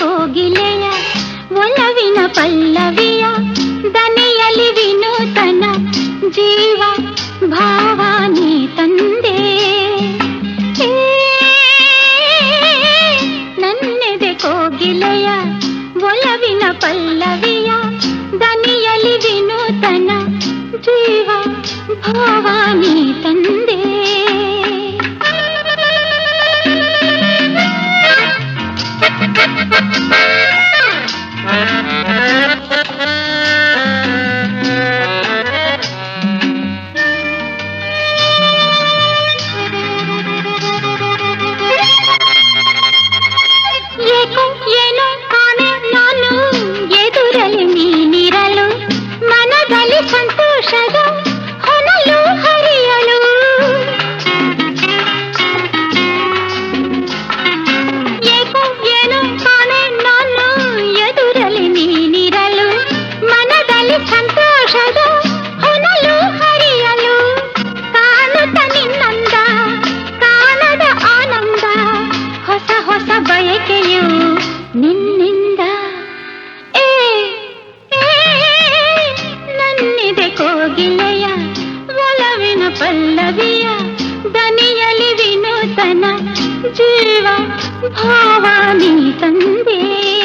ಕೋಗಿಲೆಯ ಒಲವಿನ ಪಲ್ಲವಿಯ ದನಿಯಲಿ ವಿನೂತನ ಜೀವ ಭಾವಾನಿ ತಂದೆ ಏ, ನನ್ನೆದೆ ಕೋಗಿಲೆಯ ಒಲವಿನ ಪಲ್ಲವಿಯ ದನಿಯಲಿ ವಿನೂತನ ಜೀವ ಭಾವಾನಿ ತಂದೆ Thank you. ನಿನ್ನಿಂದ. ಏ ನನ್ನಿದೆ ಕೋಗಿಲೆಯ ಒಲವಿನ ಪಲ್ಲವಿಯ ದನಿಯಲಿ ವಿನೂತನ ಜೀವ ಭಾವಾನಿ ತಂದೆ.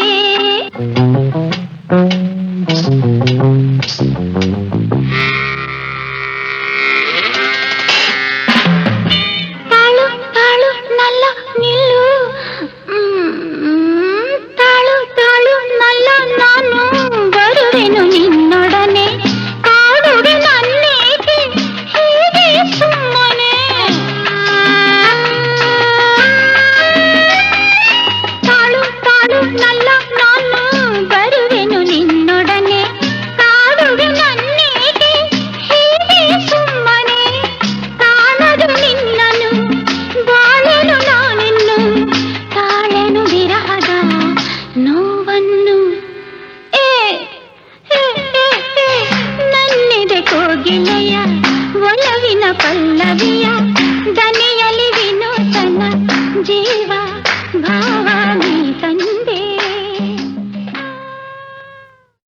दिया दनियली विनोदना जीवा भा